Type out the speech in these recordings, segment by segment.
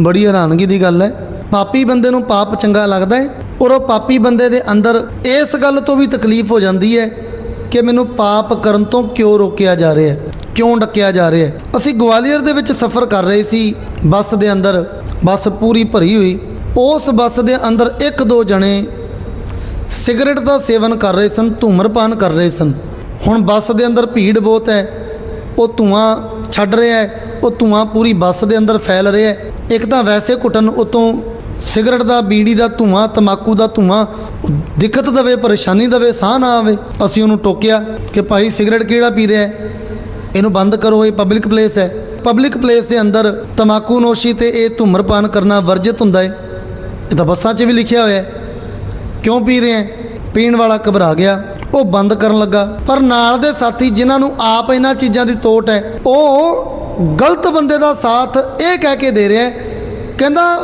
ਬੜੀ ਹੈਰਾਨਗੀ ਦੀ ਗੱਲ ਹੈ। ਪਾਪੀ ਬੰਦੇ ਨੂੰ ਪਾਪ ਚੰਗਾ ਲੱਗਦਾ ਹੈ ਔਰ ਉਹ ਪਾਪੀ ਬੰਦੇ ਦੇ ਅੰਦਰ ਇਸ ਗੱਲ ਤੋਂ ਵੀ ਤਕਲੀਫ ਹੋ ਜਾਂਦੀ ਹੈ ਕਿ ਮੈਨੂੰ ਪਾਪ ਕਰਨ ਤੋਂ ਕਿਉਂ ਰੋਕਿਆ ਜਾ ਰਿਹਾ ਹੈ, ਕਿਉਂ ਡੱਕਿਆ ਜਾ ਰਿਹਾ ਹੈ। ਅਸੀਂ ਗਵਾਲੀਅਰ ਦੇ ਵਿੱਚ ਸਫ਼ਰ ਕਰ ਰਹੇ ਸੀ, ਬੱਸ ਦੇ ਅੰਦਰ, ਬੱਸ ਪੂਰੀ ਭਰੀ ਹੋਈ। ਉਸ ਬੱਸ ਦੇ ਅੰਦਰ ਇੱਕ ਦੋ ਜਣੇ ਸਿਗਰਟ ਦਾ ਸੇਵਨ ਕਰ ਰਹੇ ਸਨ ਧੂਮਰਪਾਨ ਕਰ ਰਹੇ ਸਨ। ਹੁਣ ਬੱਸ ਦੇ ਅੰਦਰ ਭੀੜ ਬਹੁਤ ਹੈ, ਉਹ ਧੂਆਂ ਛੱਡ ਰਿਹਾ ਹੈ ਉਹ ਧੂਆਂ ਪੂਰੀ ਬੱਸ ਦੇ ਅੰਦਰ ਫੈਲ ਰਿਹਾ ਹੈ। ਇੱਕ ਤਾਂ ਵੈਸੇ ਘੁੱਟਣ ਉਤੋਂ ਸਿਗਰਟ ਦਾ, ਬੀੜੀ ਦਾ ਧੂਆਂ ਤਮਾਕੂ ਦਾ ਧੂਆਂ ਦਿੱਕਤ ਦਵੇ, ਪਰੇਸ਼ਾਨੀ ਦਵੇ, ਸਾਹ ਨਾ ਆਵੇ, ਅਸੀਂ ਉਹਨੂੰ ਟੋਕਿਆ ਕਿ ਭਾਈ ਸਿਗਰਟ ਕਿਹੜਾ ਪੀ ਰਿਹਾ ਹੈ? ਇਹਨੂੰ ਬੰਦ ਕਰੋ, ਇਹ ਪਬਲਿਕ ਪਲੇਸ ਹੈ। ਪਬਲਿਕ ਪਲੇਸ ਦੇ ਅੰਦਰ ਤਮਾਕੂ ਨੋਸ਼ੀ ਤੇ ਇਹ ਧੂਮਰਪਾਨ ਕਰਨਾ ਵਰਜਿਤ ਹੁੰਦਾ ਹੈ। ਇਹ ਤਾਂ ਬੱਸਾਂ 'ਚ ਵੀ ਲਿਖਿਆ ਹੋਇਆ ਹੈ। ਕਿਉਂ ਪੀ ਰਹੇ ਹੈ? ਪੀਣ ਵਾਲਾ ਘਬਰਾ ਗਿਆ। ਉਹ ਬੰਦ ਕਰਨ ਲੱਗਾ। ਪਰ ਨਾਲ ਦੇ ਸਾਥੀ ਜਿਨ੍ਹਾਂ ਨੂੰ ਆਪ ਇਹਨਾਂ ਚੀਜ਼ਾਂ ਦੀ ਤੋਟ ਹੈ, ਉਹ ਗਲਤ ਬੰਦੇ ਦਾ ਸਾਥ ਇਹ ਕਹਿ ਕੇ ਦੇ ਰਿਹਾ ਕਹਿੰਦਾ,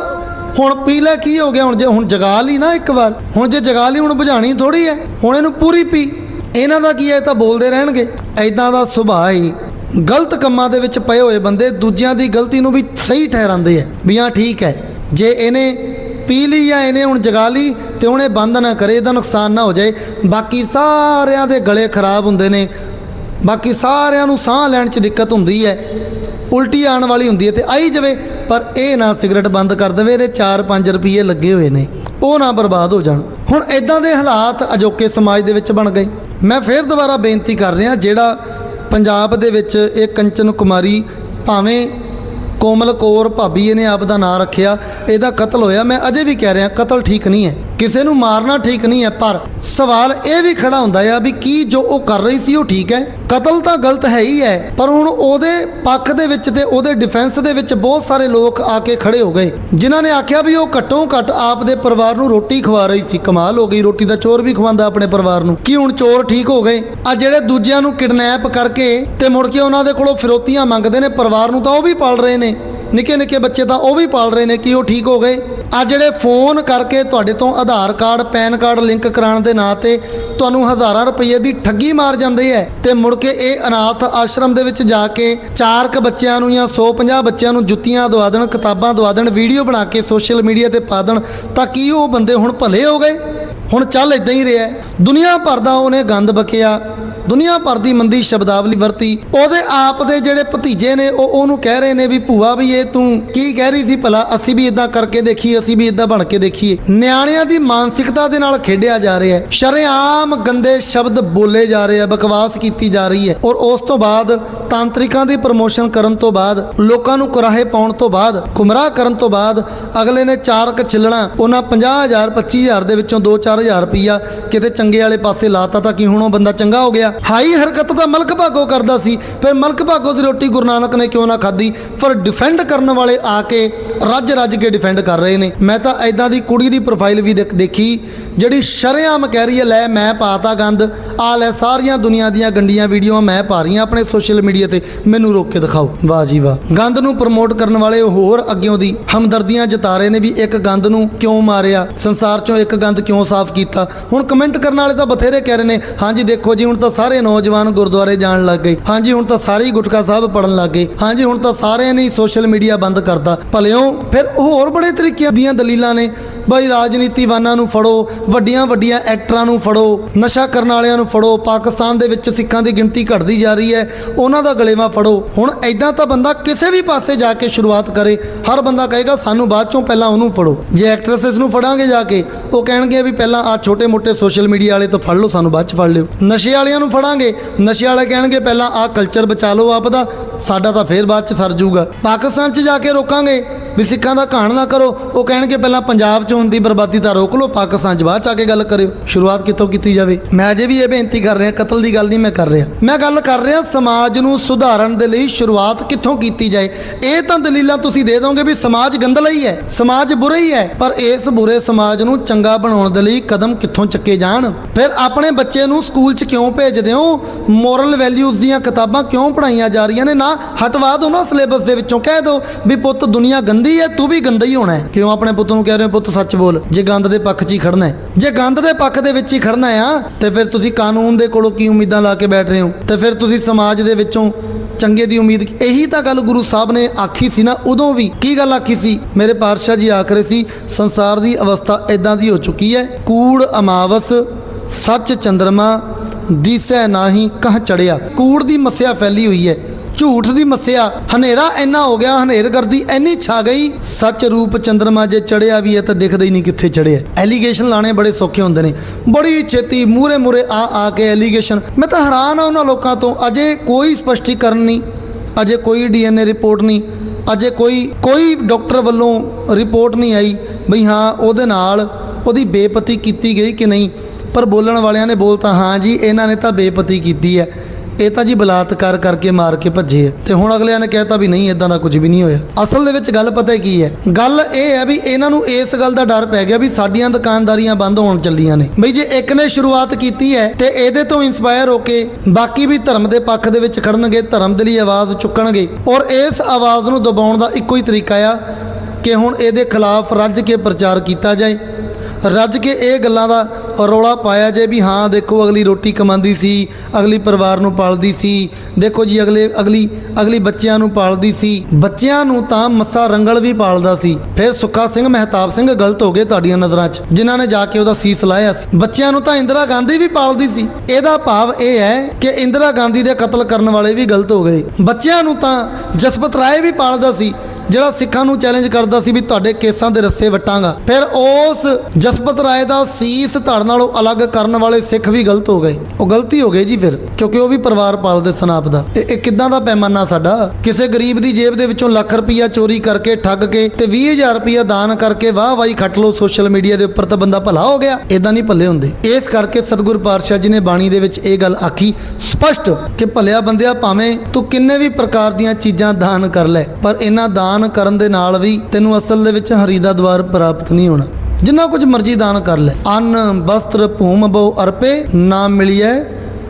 ਹੁਣ ਪੀ ਲੈ, ਕੀ ਹੋ ਗਿਆ? ਹੁਣ ਜੇ, ਹੁਣ ਜਗਾ ਲਈ ਨਾ ਇੱਕ ਵਾਰ। ਹੁਣ ਜੇ ਜਗਾ ਲਈ, ਹੁਣ ਬੁਝਾਣੀ ਥੋੜੀ ਹੈ। ਹੁਣ ਇਹਨੂੰ ਪੂਰੀ ਪੀ। ਇਹਨਾਂ ਦਾ ਕੀ ਹੈ? ਇਹ ਤਾਂ ਬੋਲਦੇ ਰਹਿਣਗੇ। ਐਦਾਂ ਦਾ ਸੁਭਾਅ ਹੀ ਗਲਤ ਕੰਮਾਂ ਦੇ ਵਿੱਚ ਪਏ ਹੋਏ ਬੰਦੇ ਦੂਜਿਆਂ ਦੀ ਗਲਤੀ ਨੂੰ ਵੀ ਸਹੀ ਠਹਿਰਾਉਂਦੇ ਆ। ਵੀ ਹਾਂ, ਠੀਕ ਹੈ। ਜੇ ਇਹਨੇ ਪੀ ਲਈ ਜਾਂ ਇਹਨੇ ਹੁਣ ਜਗਾ ਲਈ ਤੇ ਹੁਣ ਇਹ ਬੰਦ ਨਾ ਕਰੇ, ਇਹਦਾ ਨੁਕਸਾਨ ਨਾ ਹੋ ਜਾਏ। ਬਾਕੀ ਸਾਰਿਆਂ ਦੇ ਗਲੇ ਖਰਾਬ ਹੁੰਦੇ ਨੇ। ਬਾਕੀ ਸਾਰਿਆਂ ਨੂੰ ਸਾਹ ਲੈਣ 'ਚ ਦਿੱਕਤ ਹੁੰਦੀ ਹੈ। ਉਲਟੀ ਆਉਣ ਵਾਲੀ ਹੁੰਦੀ ਹੈ ਤੇ ਆਈ ਜਾਵੇ, ਪਰ ਇਹ ਨਾ ਸਿਗਰਟ ਬੰਦ ਕਰ ਦੇਵੇ, ਇਹਦੇ 4-5 ਰੁਪਏ ਲੱਗੇ ਹੋਏ ਨੇ। ਉਹ ਨਾ ਬਰਬਾਦ ਹੋ ਜਾਣ। ਹੁਣ ਇਦਾਂ ਦੇ ਹਾਲਾਤ ਅਜੋਕੇ ਸਮਾਜ ਦੇ ਵਿੱਚ ਬਣ ਗਏ। ਮੈਂ ਫੇਰ ਦੁਬਾਰਾ ਬੇਨਤੀ ਕਰ ਰਿਹਾ, ਜਿਹੜਾ ਪੰਜਾਬ ਦੇ ਵਿੱਚ ਇਹ ਕੰਚਨ ਕੁਮਾਰੀ, ਭਾਵੇਂ ਕੋਮਲ ਕੌਰ ਭਾਬੀ ਇਹਨੇ ਆਪ ਦਾ ਨਾਂ ਰੱਖਿਆ, ਇਹਦਾ ਕਤਲ ਹੋਇਆ, ਮੈਂ ਅਜੇ ਵੀ ਕਹਿ ਰਿਹਾ, ਕਤਲ ਠੀਕ ਨਹੀਂ ਹੈ। ਕਿਸੇ ਨੂੰ ਮਾਰਨਾ ਠੀਕ ਨਹੀਂ ਹੈ, ਪਰ ਸਵਾਲ ਇਹ ਵੀ ਖੜਾ ਹੁੰਦਾ ਆ ਵੀ ਕੀ ਜੋ ਉਹ ਕਰ ਰਹੀ ਸੀ ਉਹ ਠੀਕ ਹੈ। ਕਤਲ ਤਾਂ ਗਲਤ ਹੈ ਹੀ ਹੈ, ਪਰ ਹੁਣ ਉਹਦੇ ਪੱਖ ਦੇ ਵਿੱਚ ਤੇ ਉਹਦੇ ਡਿਫੈਂਸ ਦੇ ਵਿੱਚ ਬਹੁਤ ਸਾਰੇ ਲੋਕ ਆ ਕੇ ਖੜੇ ਹੋ ਗਏ, ਜਿਨ੍ਹਾਂ ਨੇ ਆਖਿਆ ਵੀ ਉਹ ਘੱਟੋ ਘੱਟ ਆਪ ਦੇ ਪਰਿਵਾਰ ਨੂੰ ਰੋਟੀ ਖਵਾ ਰਹੀ ਸੀ। ਕਮਾਲ ਹੋ ਗਈ, ਰੋਟੀ ਦਾ ਚੋਰ ਵੀ ਖਵਾਉਂਦਾ ਆਪਣੇ ਪਰਿਵਾਰ ਨੂੰ। ਕੀ ਹੁਣ ਚੋਰ ਠੀਕ ਹੋ ਗਏ? ਆ ਜਿਹੜੇ ਦੂਜਿਆਂ ਨੂੰ ਕਿਡਨੈਪ ਕਰਕੇ ਤੇ ਮੁੜ ਕੇ ਉਹਨਾਂ ਦੇ ਕੋਲੋਂ ਫਿਰੋਤੀਆਂ ਮੰਗਦੇ ਨੇ, ਪਰਿਵਾਰ ਨੂੰ ਤਾਂ ਉਹ ਵੀ ਪਾਲ ਰਹੇ ਨੇ। ਨਿੱਕੇ ਨਿੱਕੇ ਬੱਚੇ ਤਾਂ ਉਹ ਵੀ ਪਾਲ ਰਹੇ ਨੇ ਕਿ ਉਹ ਠੀਕ ਹੋ ਗਏ। ਆ ਜਿਹੜੇ ਫੋਨ ਕਰਕੇ ਤੁਹਾਡੇ ਤੋਂ Aadhaar card, PAN card link ਕਰਾਉਣ ਦੇ ਨਾਂ ਤੇ ਤੁਹਾਨੂੰ ਹਜ਼ਾਰਾਂ ਰੁਪਏ ਦੀ ਠੱਗੀ ਮਾਰ ਜਾਂਦੇ ਐ ਤੇ ਮੁੜ ਕੇ ਇਹ ਅਨਾਥ ਆਸ਼ਰਮ ਦੇ ਵਿੱਚ ਜਾ ਕੇ ਚਾਰ ਕ ਬੱਚਿਆਂ ਨੂੰ ਜਾਂ 150 ਬੱਚਿਆਂ ਨੂੰ ਜੁੱਤੀਆਂ ਦਵਾ ਦੇਣ, ਕਿਤਾਬਾਂ ਦਵਾ ਦੇਣ, ਵੀਡੀਓ ਬਣਾ ਕੇ ਸੋਸ਼ਲ ਮੀਡੀਆ ਤੇ ਪਾ ਦੇਣ ਤਾਂ ਕੀ ਉਹ ਬੰਦੇ ਹੁਣ ਭਲੇ ਹੋ ਗਏ? ਹੁਣ ਚੱਲ ਇਦਾਂ ਹੀ ਰਿਹਾ। ਹੈ। ਦੁਨੀਆ ਭਰ ਦਾ ਉਹਨੇ ਗੰਦ ਬਕਿਆ ਦੁਨੀਆ ਭਰ ਦੀ ਮੰਦੀ ਸ਼ਬਦਾਵਲੀ ਵਰਤੀ। ਉਹਦੇ ਆਪ ਦੇ ਜਿਹੜੇ ਭਤੀਜੇ ਨੇ, ਉਹ ਉਹਨੂੰ ਕਹਿ ਰਹੇ ਨੇ ਵੀ, ਭੂਆ ਵੀ ਇਹ ਤੂੰ ਕੀ ਕਹਿ ਰਹੀ ਸੀ? ਭਲਾ ਅਸੀਂ ਵੀ ਇਦਾਂ ਕਰਕੇ ਦੇਖੀਏ, ਅਸੀਂ ਵੀ ਇਦਾਂ ਬਣ ਕੇ ਦੇਖੀਏ। ਨਿਆਣਿਆਂ ਦੀ ਮਾਨਸਿਕਤਾ ਦੇ ਨਾਲ ਖੇਡਿਆ ਜਾ ਰਿਹਾ ਹੈ। ਸ਼ਰੇਆਮ ਗੰਦੇ ਸ਼ਬਦ ਬੋਲੇ ਜਾ ਰਹੇ ਆ, ਬਕਵਾਸ ਕੀਤੀ ਜਾ ਰਹੀ ਹੈ। ਔਰ ਉਸ ਤੋਂ ਬਾਅਦ ਤਾਂਤਰਿਕਾਂ ਦੀ ਪ੍ਰਮੋਸ਼ਨ ਕਰਨ ਤੋਂ ਬਾਅਦ, ਲੋਕਾਂ ਨੂੰ ਕੁਰਾਹੇ ਪਾਉਣ ਤੋਂ ਬਾਅਦ ਗੁੰਮਰਾਹ ਕਰਨ ਤੋਂ ਬਾਅਦ, ਅਗਲੇ ਨੇ ਚਾਰਕ ਛਿੱਲਣਾ, ਉਹਨਾਂ 50000 25000 ਦੇ ਵਿੱਚੋਂ 2-4000 ਰੁਪਈਆ ਕਿਤੇ ਚੰਗੇ ਵਾਲੇ ਪਾਸੇ ਲਾਤਾ ਤਾਂ ਕੀ ਹੁਣ ਉਹ ਬੰਦਾ ਚੰਗਾ ਹੋ ਗਿਆ? ਹਾਈ ਹਰਕਤ ਦਾ ਮਲਕ ਭਾਗੋ ਕਰਦਾ ਸੀ, ਫਿਰ ਮਲਕ ਭਾਗੋ ਦੀ ਰੋਟੀ ਗੁਰੂ ਨਾਨਕ ਨੇ ਕਿਉਂ ਨਾ ਖਾਧੀ? ਪਰ ਡਿਫੈਂਡ ਕਰਨ ਵਾਲੇ ਆ ਕੇ ਰੱਜ ਰੱਜ ਕੇ ਡਿਫੈਂਡ ਕਰ ਰਹੇ ਨੇ। ਮੈਂ ਤਾਂ ਐਦਾਂ ਦੀ ਕੁੜੀ ਦੀ ਪ੍ਰੋਫਾਈਲ ਵੀ ਦੇਖੀ ਜਿਹੜੀ ਸ਼ਰੇਆਮ ਕਹਿ ਰਹੀ ਹੈ, ਲੈ ਮੈਂ ਪਾਤਾ ਗੰਦ, ਆ ਲੈ ਸਾਰੀਆਂ ਦੁਨੀਆ ਦੀਆਂ ਗੰਡੀਆਂ ਵੀਡੀਓਆਂ ਮੈਂ ਪਾ ਰਹੀ ਹਾਂ ਆਪਣੇ ਸੋਸ਼ਲ ਮੀਡੀਆ ਤੇ, ਮੈਨੂੰ ਰੋਕ ਕੇ ਦਿਖਾਓ। ਵਾਹ ਜੀ ਵਾਹ। ਗੰਦ ਨੂੰ ਪ੍ਰਮੋਟ ਕਰਨ ਵਾਲੇ ਹੋਰ ਅੱਗਿਓਂ ਦੀ ਹਮਦਰਦੀਆਂ ਜਤਾ ਰਹੇ ਨੇ ਵੀ ਇੱਕ ਗੰਦ ਨੂੰ ਕਿਉਂ ਮਾਰਿਆ? ਸੰਸਾਰ ਚੋਂ ਇੱਕ ਗੰਦ ਕਿਉਂ ਸਾਫ਼ ਕੀਤਾ? ਹੁਣ ਕਮੈਂਟ ਕਰਨ ਵਾਲੇ ਤਾਂ ਬਥੇਰੇ ਕਹਿ ਰਹੇ ਨੇ, ਹਾਂਜੀ ਦੇਖੋ ਜੀ, ਹੁਣ ਤਾਂ ਸਾਰੇ ਨੌਜਵਾਨ ਗੁਰਦੁਆਰੇ ਜਾਣ ਲੱਗ ਗਏ। ਹਾਂਜੀ, ਹੁਣ ਤਾਂ ਸਾਰੇ ਹੀ ਗੁਟਕਾ ਸਾਹਿਬ ਪੜਨ ਲੱਗ ਗਏ। ਹਾਂਜੀ, ਹੁਣ ਤਾਂ ਸਾਰਿਆਂ ਨੇ ਸੋਸ਼ਲ ਮੀਡੀਆ ਬੰਦ ਕਰਤਾ। ਭਲਿਓ, ਫਿਰ ਹੋਰ ਬੜੇ ਤਰੀਕਿਆਂ ਦੀਆਂ ਦਲੀਲਾਂ ਨੇ। ਬਈ, ਰਾਜਨੀਤੀਵਾਨਾਂ ਨੂੰ ਫੜੋ ਵੱਡੀਆਂ ਵੱਡੀਆਂ ਐਕਟਰਾਂ ਨੂੰ ਫੜੋ, ਨਸ਼ਾ ਕਰਨ ਵਾਲਿਆਂ ਨੂੰ ਫੜੋ, ਪਾਕਿਸਤਾਨ ਦੇ ਵਿੱਚ ਸਿੱਖਾਂ ਦੀ ਗਿਣਤੀ ਘਟਦੀ ਜਾ ਰਹੀ ਹੈ, ਉਹਨਾਂ ਦਾ ਗਲੇਵਾ ਫੜੋ। ਹੁਣ ਐਦਾਂ ਤਾਂ ਬੰਦਾ ਕਿਸੇ ਵੀ ਪਾਸੇ ਜਾ ਕੇ ਸ਼ੁਰੂਆਤ ਕਰੇ, ਹਰ ਬੰਦਾ ਕਹੇਗਾ, ਸਾਨੂੰ ਬਾਅਦ ਚੋਂ ਪਹਿਲਾਂ ਉਹਨੂੰ ਫੜੋ। ਜੇ ਐਕਟਰੈਸਸ ਨੂੰ ਫੜਾਂਗੇ ਜਾ ਕੇ, ਉਹ ਕਹਿਣਗੇ ਵੀ ਪਹਿਲਾਂ ਆ ਛੋਟੇ-ਮੋਟੇ ਸੋਸ਼ਲ ਮੀਡੀਆ ਵਾਲੇ ਤੋਂ ਫੜ ਲਓ, ਸਾਨੂੰ ਬਾਅਦ ਚ ਫੜ ਲਿਓ। ਨਸ਼ੇ ਵਾਲਿਆਂ ਨੂੰ ਫੜਾਂਗੇ। ਨਸ਼ੇ ਵਾਲੇ ਕਹਿਣਗੇ, ਪਹਿਲਾਂ ਆਹ ਕਲਚਰ ਬਚਾ ਲਓ ਆਪ ਦਾ ਸਾਡਾ ਤਾਂ ਫੇਰ ਬਾਅਦ ਚ ਸਰ ਜਾਊਗਾ ਪਾਕਿਸਤਾਨ ਚ ਜਾ ਕੇ ਰੋਕਾਂਗੇ। ਵੀ ਸਿੱਖਾਂ ਦਾ ਕਹਾਣ ਨਾ ਕਰੋ। ਉਹ ਕਹਿਣਗੇ, ਪਹਿਲਾਂ ਪੰਜਾਬ ਚ ਹੁੰਦੀ ਬਰਬਾਦੀ ਤਾਂ ਰੋਕ ਲਓ, ਪਾਕਿਸਤਾਨ ਚ ਬਾਅਦ ਚ ਆ ਕੇ ਗੱਲ ਕਰਿਓ। ਸ਼ੁਰੂਆਤ ਕਿੱਥੋਂ ਕੀਤੀ ਜਾਵੇ? ਮੈਂ ਅਜੇ ਵੀ ਇਹ ਬੇਨਤੀ ਕਰ ਰਿਹਾ, ਕਤਲ ਦੀ ਗੱਲ ਨਹੀਂ ਮੈਂ ਕਰ ਰਿਹਾ। ਮੈਂ ਗੱਲ ਕਰ ਰਿਹਾ, ਸਮਾਜ ਨੂੰ ਸੁਧਾਰਨ ਦੇ ਲਈ ਸ਼ੁਰੂਆਤ ਕਿੱਥੋਂ ਕੀਤੀ ਜਾਏ। ਇਹ ਤਾਂ ਦਲੀਲਾਂ ਤੁਸੀਂ ਦੇ ਦੋਗੇ ਵੀ ਸਮਾਜ ਗੰਦਲਾ ਹੀ ਹੈ, ਸਮਾਜ ਬੁਰਾ ਹੀ ਹੈ। ਪਰ ਇਸ ਬੁਰੇ ਸਮਾਜ ਨੂੰ ਚੰਗਾ ਬਣਾਉਣ ਦੇ ਲਈ ਕਦਮ ਕਿੱਥੋਂ ਚੱਕੇ ਜਾਣ? ਫਿਰ ਆਪਣੇ ਬੱਚੇ ਨੂੰ ਸਕੂਲ 'ਚ ਕਿਉਂ ਭੇਜਦੇ ਹੋ? ਮੋਰਲ ਵੈਲਿਊਜ਼ ਦੀਆਂ ਕਿਤਾਬਾਂ ਕਿਉਂ ਪੜਾਈਆਂ ਜਾ ਰਹੀਆਂ ਨੇ? ਨਾ, ਹਟਵਾ ਦਿਓ ਨਾ ਸਿਲੇਬਸ ਦੇ ਵਿੱਚੋਂ। ਕਹਿ ਦਿਓ ਵੀ ਪੁੱਤ ਦੁਨੀਆ ਗੰਦੀ ਹੈ, ਤੂੰ ਵੀ ਗੰਦਾ ਹੀ ਹੋਣਾ ਹੈ। ਕਿਉਂ ਆਪਣੇ ਪੁੱਤ ਨੂੰ ਕਹਿ ਰਹੇ ਹੋ, ਪੁੱਤ, ਸੱਚ ਬੋਲ? ਜੇ ਗੰਦ ਦੇ ਪੱਖ 'ਚ ਹੀ ਖੜਨਾ ਹੈ। ਜੇ ਗੰਦ ਦੇ ਪੱਖ ਦੇ ਵਿੱਚ ਹੀ ਖੜਨਾ ਆ ਤੇ ਫਿਰ ਤੁਸੀਂ ਕਾਨੂੰਨ ਦੇ ਕੋਲੋਂ ਕੀ ਉਮੀਦਾਂ ਲਾ ਕੇ ਬੈਠ ਰਹੇ ਹੋ? ਤੇ ਫਿਰ ਤੁਸੀਂ ਸਮਾਜ ਦੇ ਵਿੱਚੋਂ ਚੰਗੇ ਦੀ ਉਮੀਦ ਇਹੀ ਤਾਂ ਗੱਲ ਗੁਰੂ ਸਾਹਿਬ ਨੇ ਆਖੀ ਸੀ ਨਾ, ਉਦੋਂ ਵੀ। ਕੀ ਗੱਲ ਆਖੀ ਸੀ? ਮੇਰੇ ਪਾਤਸ਼ਾਹ ਜੀ ਆਖ ਰਹੇ ਸੀ, ਸੰਸਾਰ ਦੀ ਅਵਸਥਾ ਇਦਾਂ ਦੀ ਹੋ ਚੁੱਕੀ ਹੈ। ਕੂੜ ਅਮਾਵਸ, ਸੱਚ ਚੰਦਰਮਾ, ਦਿਸੈ ਨਾਹੀ ਕਹ ਚੜਿਆ। ਕੂੜ ਦੀ ਮੱਸਿਆ ਫੈਲੀ ਹੋਈ ਹੈ। ਝੂਠ ਦੀ ਮੱਸਿਆ। ਹਨੇਰਾ ਇੰਨਾ ਹੋ ਗਿਆ, ਹਨੇਰਗਰਦੀ ਇੰਨੀ ਛਾ ਗਈ। ਸੱਚ ਰੂਪ ਚੰਦਰਮਾ ਜੇ ਚੜਿਆ ਵੀ ਹੈ ਤਾਂ ਦਿਖਦਾ ਹੀ ਨਹੀਂ ਕਿੱਥੇ ਚੜਿਆ ਐਲੀਗੇਸ਼ਨ ਲਾਣੇ ਬੜੇ ਸੌਖੇ ਹੁੰਦੇ ਨੇ। ਬੜੀ ਛੇਤੀ ਮੂਰੇ ਮੂਰੇ ਆ ਆ ਕੇ ਐਲੀਗੇਸ਼ਨ ਮੈਂ ਤਾਂ ਹੈਰਾਨ ਆ ਉਹਨਾਂ ਲੋਕਾਂ ਤੋਂ। ਅਜੇ ਕੋਈ ਸਪਸ਼ਟੀਕਰਨ ਨਹੀਂ। ਅਜੇ ਕੋਈ ਡੀਐਨਏ ਰਿਪੋਰਟ ਨਹੀਂ। ਅਜੇ ਕੋਈ ਕੋਈ ਡਾਕਟਰ ਵੱਲੋਂ ਰਿਪੋਰਟ ਨਹੀਂ ਆਈ ਬਈ ਹਾਂ, ਉਹਦੇ ਨਾਲ ਉਹਦੀ ਬੇਪਤੀ ਕੀਤੀ ਗਈ ਕਿ ਨਹੀਂ। ਪਰ ਬੋਲਣ ਵਾਲਿਆਂ ਨੇ ਬੋਲਤਾ, ਹਾਂ ਜੀ, ਇਹਨਾਂ ਨੇ ਤਾਂ ਬੇਪਤੀ ਕੀਤੀ ਹੈ। ਇਹ ਤਾਂ ਜੀ ਬਲਾਤਕਾਰ ਕਰਕੇ ਮਾਰ ਕੇ ਭੱਜੇ ਆ। ਤੇ ਹੁਣ ਅਗਲਿਆਂ ਨੇ ਕਹਿਤਾ ਵੀ ਨਹੀਂ ਇਦਾਂ ਦਾ ਕੁਝ ਵੀ ਨਹੀਂ ਹੋਇਆ। ਅਸਲ ਦੇ ਵਿੱਚ ਗੱਲ ਪਤਾ ਕੀ ਹੈ? ਗੱਲ ਇਹ ਹੈ ਵੀ ਇਹਨਾਂ ਨੂੰ ਇਸ ਗੱਲ ਦਾ ਡਰ ਪੈ ਗਿਆ ਵੀ ਸਾਡੀਆਂ ਦੁਕਾਨਦਾਰੀਆਂ ਬੰਦ ਹੋਣ ਚੱਲੀਆਂ ਨੇ। ਬਈ ਜੇ ਇੱਕ ਨੇ ਸ਼ੁਰੂਆਤ ਕੀਤੀ ਹੈ, ਤੇ ਇਹਦੇ ਤੋਂ ਇਨਸਪਾਇਰ ਹੋ ਕੇ ਬਾਕੀ ਵੀ ਧਰਮ ਦੇ ਪੱਖ ਦੇ ਵਿੱਚ ਖੜਨਗੇ, ਧਰਮ ਦੇ ਲਈ ਆਵਾਜ਼ ਚੁੱਕਣਗੇ। ਔਰ ਇਸ ਆਵਾਜ਼ ਨੂੰ ਦਬਾਉਣ ਦਾ ਇੱਕੋ ਹੀ ਤਰੀਕਾ ਆ ਕਿ ਹੁਣ ਇਹਦੇ ਖਿਲਾਫ ਰੱਜ ਕੇ ਪ੍ਰਚਾਰ ਕੀਤਾ ਜਾਏ। ਰੱਜ ਕੇ ਇਹ ਗੱਲਾਂ ਦਾ ਰੌਲਾ ਪਾਇਆ ਜੇ ਵੀ ਹਾਂ, ਦੇਖੋ ਅਗਲੀ ਰੋਟੀ ਕਮਾਉਂਦੀ ਸੀ, ਅਗਲੀ ਪਰਿਵਾਰ ਨੂੰ ਪਾਲਦੀ ਸੀ, ਦੇਖੋ ਜੀ ਅਗਲੇ, ਅਗਲੀ ਅਗਲੀ ਬੱਚਿਆਂ ਨੂੰ ਪਾਲਦੀ ਸੀ। ਬੱਚਿਆਂ ਨੂੰ ਤਾਂ ਮੱਸਾ ਰੰਗਲ ਵੀ ਪਾਲਦਾ ਸੀ। ਫਿਰ ਸੁੱਖਾ ਸਿੰਘ, ਮਹਿਤਾਬ ਸਿੰਘ ਗਲਤ ਹੋ ਗਏ ਤੁਹਾਡੀਆਂ ਨਜ਼ਰਾਂ 'ਚ, ਜਿਨ੍ਹਾਂ ਨੇ ਜਾ ਕੇ ਉਹਦਾ ਸੀਸ ਲਾਇਆ ਸੀ। ਬੱਚਿਆਂ ਨੂੰ ਤਾਂ ਇੰਦਰਾ ਗਾਂਧੀ ਵੀ ਪਾਲਦੀ ਸੀ। ਇਹਦਾ ਭਾਵ ਇਹ ਹੈ ਕਿ ਇੰਦਰਾ ਗਾਂਧੀ ਦੇ ਕਤਲ ਕਰਨ ਵਾਲੇ ਵੀ ਗਲਤ ਹੋ ਗਏ। ਬੱਚਿਆਂ ਨੂੰ ਤਾਂ ਜਸਪਤ ਰਾਏ ਵੀ ਪਾਲਦਾ ਸੀ। ਜਿਹੜਾ ਸਿੱਖਾਂ ਨੂੰ ਚੈਲੰਜ ਕਰਦਾ ਸੀ ਵੀ ਤੁਹਾਡੇ ਕੇਸਾਂ ਦੇ ਰੱਸੇ ਵਟਾਂਗਾ। ਫਿਰ ਉਸ ਜਸਪਤ ਰਾਏ ਦਾ ਸੀਸ ਧੜ ਨਾਲੋਂ ਅਲੱਗ ਕਰਨ ਵਾਲੇ ਸਿੱਖ ਵੀ ਗਲਤ ਹੋ ਗਏ। ਉਹ ਗਲਤੀ ਹੋ ਗਈ ਜੀ ਫਿਰ, ਕਿਉਂਕਿ ਉਹ ਵੀ ਪਰਿਵਾਰ ਪਾਲਦੇ ਸਨਾਪ ਦਾ। ਇਹ ਕਿੱਦਾਂ ਦਾ ਪੈਮਾਨਾ ਸਾਡਾ? ਕਿਸੇ ਗਰੀਬ ਦੀ ਜੇਬ ਦੇ ਵਿੱਚੋਂ ਲੱਖ ਰੁਪਈਆ ਚੋਰੀ ਕਰਕੇ ਠੱਗ ਕੇ ਤੇ 20000 ਰੁਪਈਆ ਦਾਨ ਕਰਕੇ ਵਾਹ ਵਾਹੀ ਖੱਟ ਲਓ ਸੋਸ਼ਲ ਮੀਡੀਆ ਦੇ ਉੱਪਰ ਤਾਂ ਬੰਦਾ ਭਲਾ ਹੋ ਗਿਆ। ਇਦਾਂ ਨਹੀਂ ਭੱਲੇ ਹੁੰਦੇ। ਇਸ ਕਰਕੇ ਸਤਿਗੁਰ ਪਾਤਸ਼ਾਹ ਜੀ ਨੇ ਬਾਣੀ ਦੇ ਵਿੱਚ ਇਹ ਗੱਲ ਆਖੀ, ਸਪਸ਼ਟ ਕਿ ਭਲਿਆ ਬੰਦਿਆ ਭਾਵੇਂ ਤੂੰ ਕਿੰਨੇ ਵੀ ਪ੍ਰਕਾਰ ਦੀਆਂ ਚੀਜ਼ਾਂ ਦਾਨ ਕਰ ਲੈ, ਪਰ ਇਹਨਾਂ ਦਾਨ ਕਰਨ ਦੇ ਨਾਲ ਵੀ ਤੈਨੂੰ ਅਸਲ ਦੇ ਵਿੱਚ ਹਰੀ ਦਾ ਦਵਾਰ ਪ੍ਰਾਪਤ ਨਹੀਂ ਹੋਣਾ। ਜਿੰਨਾ ਕੁਝ ਮਰਜ਼ੀ ਦਾਨ ਕਰ ਲੈ। ਅੰਨ, ਵਸਤਰ, ਭੂਮ ਬਹੁ ਅਰਪੇ, ਨਾ ਮਿਲਿਐ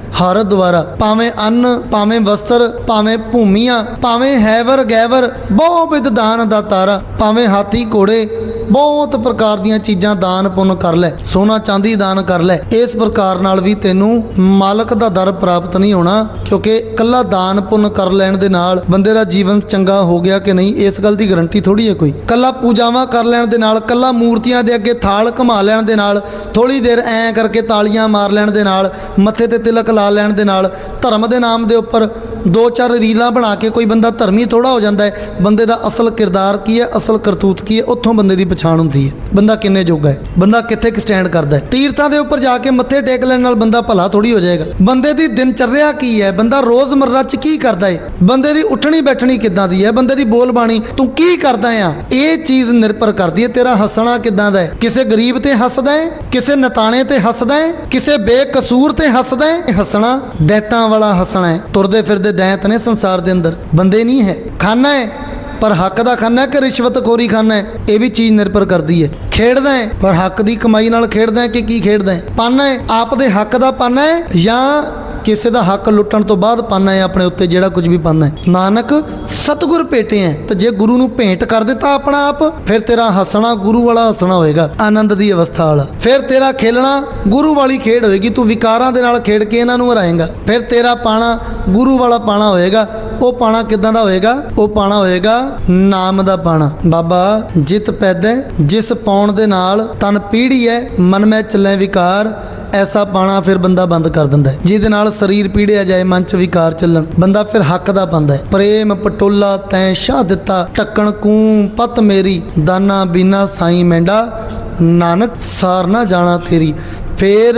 ਹਰ ਦੁਆਰਾ। ਭਾਵੇਂ ਅੰਨ, ਭਾਵੇਂ ਵਸਤਰ, ਭਾਵੇਂ ਭੂਮੀਆਂ, ਭਾਵੇਂ ਹੈਵਰ ਗੈਵਰ ਬਹੁ ਵਿਦ ਦਾਨ ਦਾ ਤਾਰਾ, ਭਾਵੇਂ ਹਾਥੀ ਘੋੜੇ ਬਹੁਤ ਪ੍ਰਕਾਰ ਦੀਆਂ ਚੀਜ਼ਾਂ ਦਾਨ ਪੁੰਨ ਕਰ ਲੈ, ਸੋਨਾ ਚਾਂਦੀ ਦਾਨ ਕਰ ਲੈ। ਇਸ ਪ੍ਰਕਾਰ ਨਾਲ ਵੀ ਤੈਨੂੰ ਮਾਲਕ ਦਾ ਦਰ ਪ੍ਰਾਪਤ ਨਹੀਂ ਹੋਣਾ, ਕਿਉਂਕਿ ਕੱਲਾ ਦਾਨ ਪੁੰਨ ਕਰ ਲੈਣ ਦੇ ਨਾਲ ਬੰਦੇ ਦਾ ਜੀਵਨ ਚੰਗਾ ਹੋ ਗਿਆ ਕਿ ਨਹੀਂ, ਇਸ ਗੱਲ ਦੀ ਗਰੰਟੀ ਥੋੜੀ ਹੈ ਕੋਈ। ਕੱਲਾ ਪੂਜਾਵਾਂ ਕਰ ਲੈਣ ਦੇ ਨਾਲ ਕੱਲਾ ਮੂਰਤੀਆਂ ਦੇ ਅੱਗੇ ਥਾਲ ਘੁਮਾ ਲੈਣ ਦੇ ਨਾਲ ਥੋੜੀ ਦੇਰ ਐਂ ਕਰਕੇ ਤਾਲੀਆਂ ਮਾਰ ਲੈਣ ਦੇ ਨਾਲ, ਮੱਥੇ ਤੇ ਤਿਲਕ ਲਾ ਲੈਣ ਦੇ ਨਾਲ, ਧਰਮ ਦੇ ਨਾਮ ਦੇ ਉੱਪਰ ਦੋ ਚਾਰ ਰੀਲਾਂ ਬਣਾ ਕੇ ਕੋਈ ਬੰਦਾ ਧਰਮੀ ਥੋੜਾ ਹੋ ਜਾਂਦਾ ਹੈ। ਬੰਦੇ ਦਾ ਅਸਲ ਕਿਰਦਾਰ ਕੀ ਹੈ, ਅਸਲ ਕਰਤੂਤ ਕੀ ਹੈ, ਉੱਥੋਂ ਬੰਦੇ ਦੀ ਪਛਾਣ ਹੁੰਦੀ ਹੈ। ਬੰਦਾ ਕਿੰਨੇ ਜੋਗਾ ਹੈ? ਬੰਦਾ ਕਿੱਥੇ ਕਿ ਸਟੈਂਡ ਕਰਦਾ ਹੈ? ਤੀਰਥਾਂ ਦੇ ਉੱਪਰ ਜਾ ਕੇ ਮੱਥੇ ਟੇਕ ਲੈਣ ਨਾਲ ਬੰਦਾ ਭਲਾ ਥੋੜੀ ਹੋ ਜਾਏਗਾ। ਬੰਦੇ ਦੀ ਦਿਨਚਰਿਆ ਕੀ ਹੈ? ਬੰਦਾ ਰੋਜ਼ਮਰਰਾ 'ਚ ਕੀ ਕਰਦਾ ਹੈ? ਬੰਦੇ ਦੀ ਉੱਠਣੀ ਬੈਠਣੀ ਕਿੱਦਾਂ ਦੀ ਹੈ? ਬੰਦੇ ਦੀ ਬੋਲ ਬਾਣੀ ਤੂੰ ਕੀ ਕਰਦਾ ਆ? ਇਹ ਚੀਜ਼ ਨਿਰਭਰ ਕਰਦੀ ਹੈ। ਤੇਰਾ ਹੱਸਣਾ ਕਿੱਦਾਂ ਦਾ ਹੈ? ਕਿਸੇ ਗਰੀਬ ਤੇ ਹੱਸਦਾ ਹੈ? ਕਿਸੇ ਨਤਾਣੇ ਤੇ ਹੱਸਦਾ ਹੈ? ਕਿਸੇ ਬੇਕਸੂਰ ਤੇ ਹੱਸਦਾ ਹੈ? ਹੱਸਣਾ ਦੈਤਾਂ ਵਾਲਾ ਹੱਸਣਾ ਹੈ। ਤੁਰਦੇ ਫਿਰਦੇ ਦੈਂਤ ਨੇ ਸੰਸਾਰ ਦੇ ਅੰਦਰ। ਬੰਦੇ ਨਹੀਂ ਹੈ। ਖਾਨਾ ਹੈ। ਪਰ ਹੱਕ ਦਾ ਖਾਨਾ ਹੈ ਕਿ ਰਿਸ਼ਵਤਖੋਰੀ ਖਾਨਾ ਹੈ? ਇਹ ਵੀ ਚੀਜ਼ ਨਿਰਭਰ ਕਰਦੀ ਹੈ। ਖੇਡਦਾ ਹੈ, ਪਰ ਹੱਕ ਦੀ ਕਮਾਈ ਨਾਲ ਖੇਡਦਾ ਹੈ ਕਿ ਕੀ ਖੇਡਦਾ ਹੈ? ਪਾਨਾ ਹੈ, ਆਪ ਦੇ ਹੱਕ ਦਾ ਪਾਨਾ ਹੈ ਜਾਂ ਕਿਸੇ ਦਾ ਹੱਕ ਲੁੱਟਣ ਤੋਂ ਬਾਅਦ ਪਾਨਾ ਹੈ ਆਪਣੇ ਉੱਤੇ ਜਿਹੜਾ ਕੁਝ ਵੀ ਪਾਨਾ ਹੈ? ਨਾਨਕ, ਸਤਿਗੁਰ ਭੇਟੇ ਹੈ, ਤੇ ਜੇ ਗੁਰੂ ਨੂੰ ਭੇਂਟ ਕਰ ਦਿੱਤਾ ਆਪਣਾ ਆਪ, ਫਿਰ ਤੇਰਾ ਹੱਸਣਾ ਗੁਰੂ ਵਾਲਾ ਹੱਸਣਾ ਹੋਏਗਾ, ਆਨੰਦ ਦੀ ਅਵਸਥਾ ਵਾਲਾ। ਫਿਰ ਤੇਰਾ ਖੇਲਣਾ ਗੁਰੂ ਵਾਲੀ ਖੇਡ ਹੋਏਗੀ, ਤੂੰ ਵਿਕਾਰਾਂ ਦੇ ਨਾਲ ਖੇਡ ਕੇ ਇਹਨਾਂ ਨੂੰ ਹਰਾਏਗਾ। ਫਿਰ ਤੇਰਾ ਪਾਣਾ ਗੁਰੂ ਵਾਲਾ ਪਾਣਾ ਹੋਏਗਾ ਉਹ ਪਾਣਾ ਕਿਦਾਂ ਦਾ ਹੋਏਗਾ? ਉਹ ਪਾਣਾ ਹੋਏਗਾ ਨਾਮ ਦਾ ਪਾਣਾ। ਬਾਬਾ, ਜਿਤ ਪੈਦਾ, ਜਿਸ ਪਾਉਣ ਦੇ ਨਾਲ ਤਨ ਪੀੜੀ ਹੈ ਮਨ ਮੈਂ ਚੱਲੇ ਵਿਕਾਰ, ਐਸਾ ਪਾਣਾ ਫਿਰ ਬੰਦਾ ਬੰਦ ਕਰ ਦਿੰਦਾ ਹੈ ਜਿਹਦੇ ਨਾਲ ਸਰੀਰ ਪੀੜਿਆ ਜਾਏ, ਮਨ ਚ ਵਿਕਾਰ ਚੱਲਣ, ਬੰਦਾ ਫਿਰ ਹੱਕ ਦਾ ਪਾਉਂਦਾ ਹੈ ਪ੍ਰੇਮ ਪਟੋਲਾ ਤੈਂ ਸ਼ਾਹ ਦਿੱਤਾ, ਟੱਕਣ ਕੂ ਪਤ ਮੇਰੀ, ਦਾਨਾ ਬੀਨਾ ਸਾਈ ਮੈਂਡਾ, ਨਾਨਕ ਸਾਰ ਨਾ ਜਾਣਾ ਤੇਰੀ। ਫੇਰ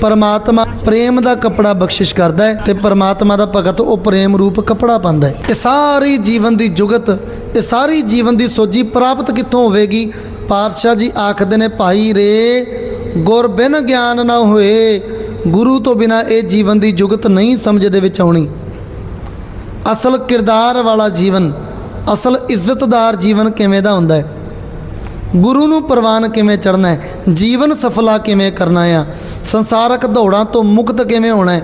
ਪਰਮਾਤਮਾ ਪ੍ਰੇਮ ਦਾ ਕਪੜਾ ਬਖਸ਼ਿਸ਼ ਕਰਦਾ ਹੈ ਤੇ ਪਰਮਾਤਮਾ ਦਾ ਭਗਤ ਉਹ ਪ੍ਰੇਮ ਰੂਪ ਕਪੜਾ ਪਾਉਂਦਾ ਹੈ। ਇਹ ਸਾਰੀ ਜੀਵਨ ਦੀ ਜੁਗਤ, ਇਹ ਸਾਰੀ ਜੀਵਨ ਦੀ ਸੋਜੀ ਪ੍ਰਾਪਤ ਕਿੱਥੋਂ ਹੋਵੇਗੀ? ਪਾਤਸ਼ਾਹ ਜੀ ਆਖਦੇ ਨੇ, ਭਾਈ ਰੇ, ਗੁਰ ਬਿਨ ਗਿਆਨ ਨਾ ਹੋਏ, ਗੁਰੂ ਤੋਂ ਬਿਨਾ ਇਹ ਜੀਵਨ ਦੀ ਜੁਗਤ ਨਹੀਂ ਸਮਝ ਦੇ ਵਿੱਚ ਆਉਣੀ। ਅਸਲ ਕਿਰਦਾਰ ਵਾਲਾ ਜੀਵਨ, ਅਸਲ ਇੱਜ਼ਤਦਾਰ ਜੀਵਨ ਕਿਵੇਂ ਦਾ ਹੁੰਦਾ ਹੈ? ਗੁਰੂ ਨੂੰ ਪ੍ਰਵਾਨ ਕਿਵੇਂ ਚੜਨਾ ਹੈ? ਜੀਵਨ ਸਫਲਾ ਕਿਵੇਂ ਕਰਨਾ ਆ? ਸੰਸਾਰਕ ਦੌੜਾਂ ਤੋਂ ਮੁਕਤ ਕਿਵੇਂ ਹੋਣਾ ਹੈ?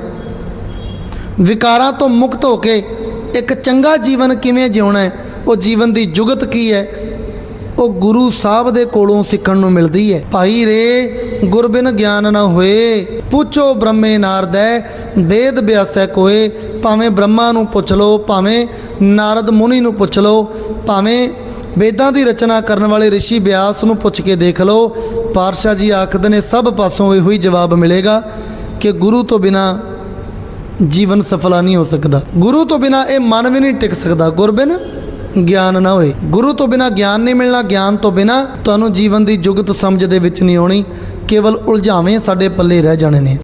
ਵਿਕਾਰਾਂ ਤੋਂ ਮੁਕਤ ਹੋ ਕੇ ਇੱਕ ਚੰਗਾ ਜੀਵਨ ਕਿਵੇਂ ਜਿਉਣਾ ਹੈ? ਉਹ ਜੀਵਨ ਦੀ ਜੁਗਤ ਕੀ ਹੈ? ਉਹ ਗੁਰੂ ਸਾਹਿਬ ਦੇ ਕੋਲੋਂ ਸਿੱਖਣ ਨੂੰ ਮਿਲਦੀ ਹੈ। ਭਾਈ ਰੇ, ਗੁਰਬਿਨ ਗਿਆਨ ਨਾ ਹੋਏ। ਪੁੱਛੋ ਬ੍ਰਹਮੇ ਨਾਰਦੈ ਵੇਦ ਵਿਆਸੈ ਕੋਏ। ਭਾਵੇਂ ਬ੍ਰਹਮਾ ਨੂੰ ਪੁੱਛ ਲਓ, ਭਾਵੇਂ ਨਾਰਦ ਮੁਨੀ ਨੂੰ ਪੁੱਛ ਲਓ, ਭਾਵੇਂ ਵੇਦਾਂ ਦੀ ਰਚਨਾ ਕਰਨ ਵਾਲੇ ઋષਿ ਬਿਆਸ ਨੂੰ ਪੁੱਛ ਕੇ ਦੇਖ ਲਓ। ਪਾਤਸ਼ਾਹ ਜੀ ਆਖਦੇ ਨੇ, ਸਭ ਪਾਸੋਂ ਇਹੋ ਹੀ ਜਵਾਬ ਮਿਲੇਗਾ ਕਿ ਗੁਰੂ ਤੋਂ ਬਿਨਾ ਜੀਵਨ ਸਫਲਾ ਨਹੀਂ ਹੋ ਸਕਦਾ। ਗੁਰੂ ਤੋਂ ਬਿਨਾ ਇਹ ਮਨ ਵੀ ਨਹੀਂ ਟਿਕ ਸਕਦਾ। ਗੁਰਬਿਨ, ਗਿਆਨ ਨਾ ਹੋਏ। ਗੁਰੂ ਤੋਂ ਬਿਨਾ ਗਿਆਨ ਨਹੀਂ ਮਿਲਣਾ। ਗਿਆਨ ਤੋਂ ਬਿਨਾ ਤੁਹਾਨੂੰ ਜੀਵਨ ਦੀ ਜੁਗਤ ਸਮਝ ਦੇ ਵਿੱਚ ਨਹੀਂ ਆਉਣੀ। ਕੇਵਲ ਉਲਝਾਵੇਂ ਸਾਡੇ ਪੱਲੇ ਰਹਿ ਜਾਣੇ ਨੇ।